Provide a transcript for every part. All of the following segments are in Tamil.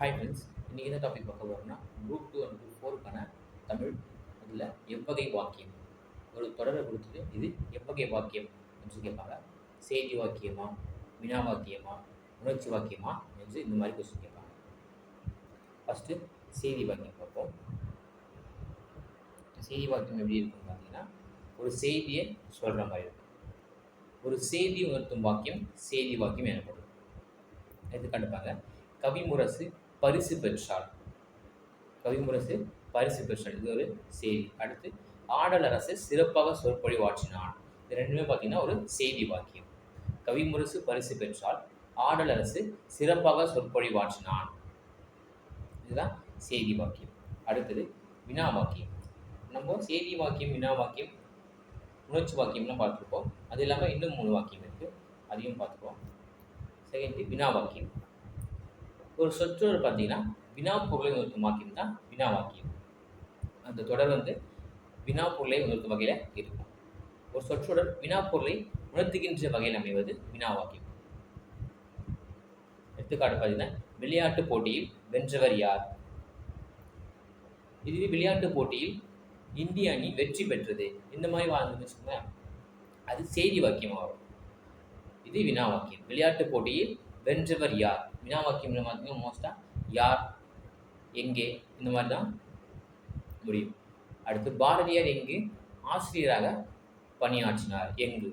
ஹாய் ஃப்ரெண்ட்ஸ் இன்றைக்கி என்ன டாபிக் பார்க்க போகிறோம்னா குரூப் டூ அண்ட் குரூப் ஃபோருக்கான தமிழ் அதில் எவ்வகை வாக்கியம். ஒரு தொடரை கொடுத்துட்டு இது எவ்வகை வாக்கியம் அப்படின்னு சொல்லி கேட்பாங்க. செய்தி வாக்கியமா வினா வாக்கியமா உணர்ச்சி வாக்கியமா என்று இந்த மாதிரி கொஸ்டின் கேட்பாங்க. ஃபஸ்ட்டு செய்தி வாக்கியம் பார்ப்போம். செய்தி வாக்கியம் எப்படி இருக்குன்னு பார்த்தீங்கன்னா ஒரு செய்தியை சொல்கிற மாதிரி இருக்கும். ஒரு செய்தி உணர்த்தும் வாக்கியம் செய்தி வாக்கியம் எனப்படும். எடுத்துக்காட்டுப்பாங்க கவிமுரசு பரிசு பெற்றாள். கவிமுரசு பரிசு பெற்றாள். இது ஒரு செய்தி. அடுத்து ஆடலரசு சிறப்பாக சொற்பொழிவாற்றினான். இது ரெண்டுமே பார்த்தீங்கன்னா ஒரு செய்தி வாக்கியம். கவிமுரசு பரிசு பெற்றால் ஆடலரசு சிறப்பாக சொற்பொழிவாற்றினான். இதுதான் செய்தி வாக்கியம். அடுத்தது வினா வாக்கியம். நம்ம செய்தி வாக்கியம் வினா வாக்கியம் உணர்ச்சி வாக்கியம்லாம் பார்த்துருப்போம். அது இல்லாமல் இன்னும் மூணு வாக்கியம் இருக்குது அதையும் பார்த்துருப்போம் செகண்ட் வினா வாக்கியம். ஒரு சொற்றொடர் பார்த்தீங்கன்னா வினா பொருளை உணர்த்தும் வாக்கியம் தான் வினா வாக்கியம். அந்த தொடர் வந்து வினா பொருளை உணர்த்தும் வகையில் இருக்கும். ஒரு சொற்றொடர் வினா பொருளை உணர்த்துகின்ற வகையில் அமைவது வினா வாக்கியம். எடுத்துக்காட்டு பார்த்தீங்கன்னா விளையாட்டு போட்டியில் வென்றவர் யார்? இதுவே விளையாட்டு போட்டியில் இந்திய அணி வெற்றி பெற்றது. இந்த மாதிரி வாழ்ந்துன்னு வச்சுக்கோங்களேன். அது செய்தி வாக்கியமாக வரும் இது வினா வாக்கியம். விளையாட்டு போட்டியில் வென்றவர் யார்? வினா வாக்கியம் பார்த்தீங்கன்னா மோஸ்ட்டாக யார் எங்கே இந்த மாதிரி தான் முடியும். அடுத்து பாரதியார் எங்கு ஆசிரியராக பணியாற்றினார் எங்கு?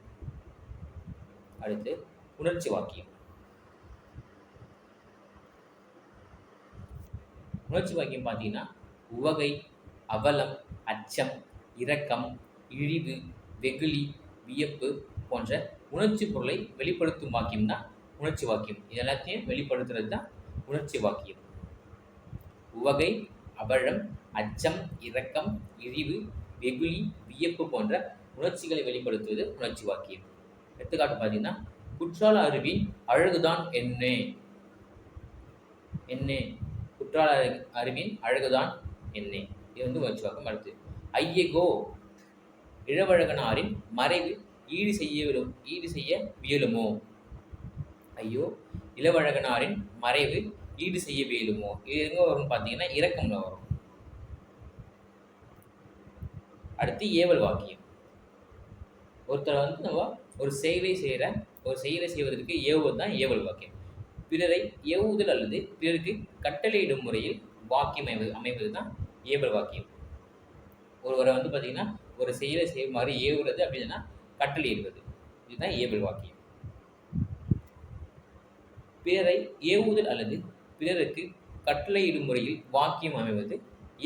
அடுத்து உணர்ச்சி வாக்கியம். உணர்ச்சி வாக்கியம் பார்த்தீங்கன்னா உவகை அவலம் அச்சம் இரக்கம் இழிவு வெகுளி வியப்பு போன்ற உணர்ச்சி பொருளை வெளிப்படுத்தும் வாக்கியம் தான் உணர்ச்சி வாக்கியம். இது எல்லாத்தையும் வெளிப்படுத்துறது தான் உணர்ச்சி வாக்கியம். உவகை அபழம் அச்சம் இரக்கம் இழிவு வெகுளி வியப்பு போன்ற உணர்ச்சிகளை வெளிப்படுத்துவது உணர்ச்சி வாக்கியம். எடுத்துக்காட்டு பார்த்தீங்கன்னா குற்றால அருவின் அழகுதான் என்ன. என்ன. குற்றால அருவின் அழகுதான் என்ன. இது வந்து உணர்ச்சி வாக்கம் அடுத்து. ஐயகோ இளவழகனாரின் மறைவு ஈடு செய்ய ஈடு செய்ய வியலுமோ? ஐயோ இளவழகனாரின் மறைவு ஈடு செய்ய வேலுமோ இது எங்கே வரும்னு பார்த்தீங்கன்னா இரக்கம்ல வரும். அடுத்து ஏவல் வாக்கியம். ஒருத்தர் வந்து நம்ம ஒரு செயலை செய்கிற ஒரு செயலை செய்வதற்கு ஏவுவது தான் ஏவல் வாக்கியம். பிறரை ஏவுதல் அல்லது பிறருக்கு கட்டளையிடும் முறையில் வாக்கியம் அமைவது அமைவது தான் ஏவல் வாக்கியம். ஒருவரை வந்து பார்த்திங்கன்னா ஒரு செயலை செய்யுமாறு ஏவுறது அப்படின்னா கட்டளையிடுவது. இதுதான் ஏவல் வாக்கியம். பிறரை ஏவுதல் அல்லது பிறருக்கு கட்டளையிடும் முறையில் வாக்கியம் அமைவது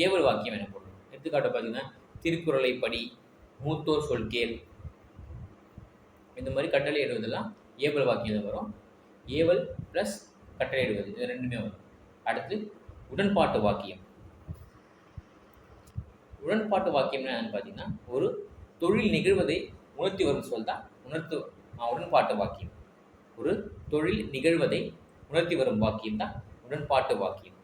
ஏவல் வாக்கியம் எனப்படும் எடுத்துக்காட்டு பார்த்தீங்கன்னா திருக்குறளை படி மூத்தோர் சொல் கேள் இந்த மாதிரி கட்டளையிடுவதெல்லாம் ஏவல் வாக்கியம் வரும். ஏவல் ப்ளஸ் கட்டளையிடுவது இது ரெண்டுமே வரும். அடுத்து உடன்பாட்டு வாக்கியம். உடன்பாட்டு வாக்கியம் என்னன்னு பார்த்தீங்கன்னா ஒரு தொழில் நிகழ்வதை உணர்த்தி வரும் சொல் தான் உணர்த்து உடன்பாட்டு வாக்கியம். ஒரு தொழில் நிகழ்வதை உணர்த்தி வரும் வாக்கியம் தான் உடன்பாட்டு வாக்கியம்.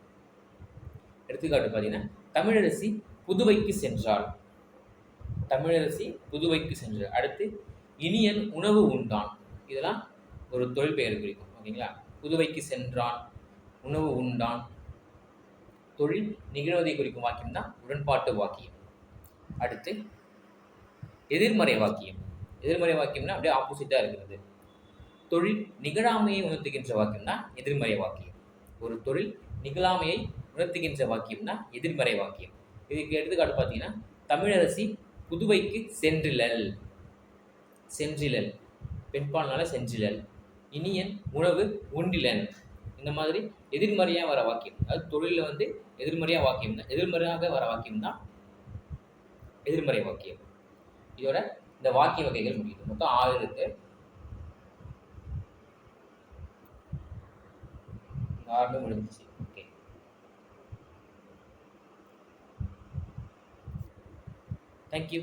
எடுத்துக்காட்டு பார்த்தீங்கன்னா தமிழரசி புதுவைக்கு சென்றாள். தமிழரசி புதுவைக்கு சென்றாள். அடுத்து இனியன் உணவு உண்டான். இதெல்லாம் ஒரு தொழில் பெயர் குறிக்கும் ஓகேங்களா? புதுவைக்கு சென்றான் உணவு உண்டான். தொழில் நிகழ்வதை குறிக்கும் வாக்கியம் தான் உடன்பாட்டு வாக்கியம். அடுத்து எதிர்மறை வாக்கியம். எதிர்மறை வாக்கியம்னா அப்படியே ஆப்போசிட்டாக இருக்கிறது. தொழில் நிகழாமையை உணர்த்துகின்ற வாக்கியம் தான் எதிர்மறை வாக்கியம். ஒரு தொழில் நிகழாமையை உணர்த்துகின்ற வாக்கியம் தான் எதிர்மறை வாக்கியம். இதுக்கு எடுத்துக்காட்டு பார்த்தீங்கன்னா தமிழரசி புதுவைக்கு சென்றிலல் சென்றிலல் பெண்பால்னால சென்றிலல் இனியன் உணவு உண்டிலன். இந்த மாதிரி எதிர்மறையாக வர வாக்கியம். அதாவது தொழிலில் வந்து எதிர்மறையாக வாக்கியம் தான். எதிர்மறையாக வர வாக்கியம் தான் எதிர்மறை வாக்கியம். இதோட இந்த வாக்கிய வகைகள் முடியுது. மொத்தம் ஆறு இருக்கு. ஆறுமே முடிஞ்சிச்சு ஓகே தேங்க்யூ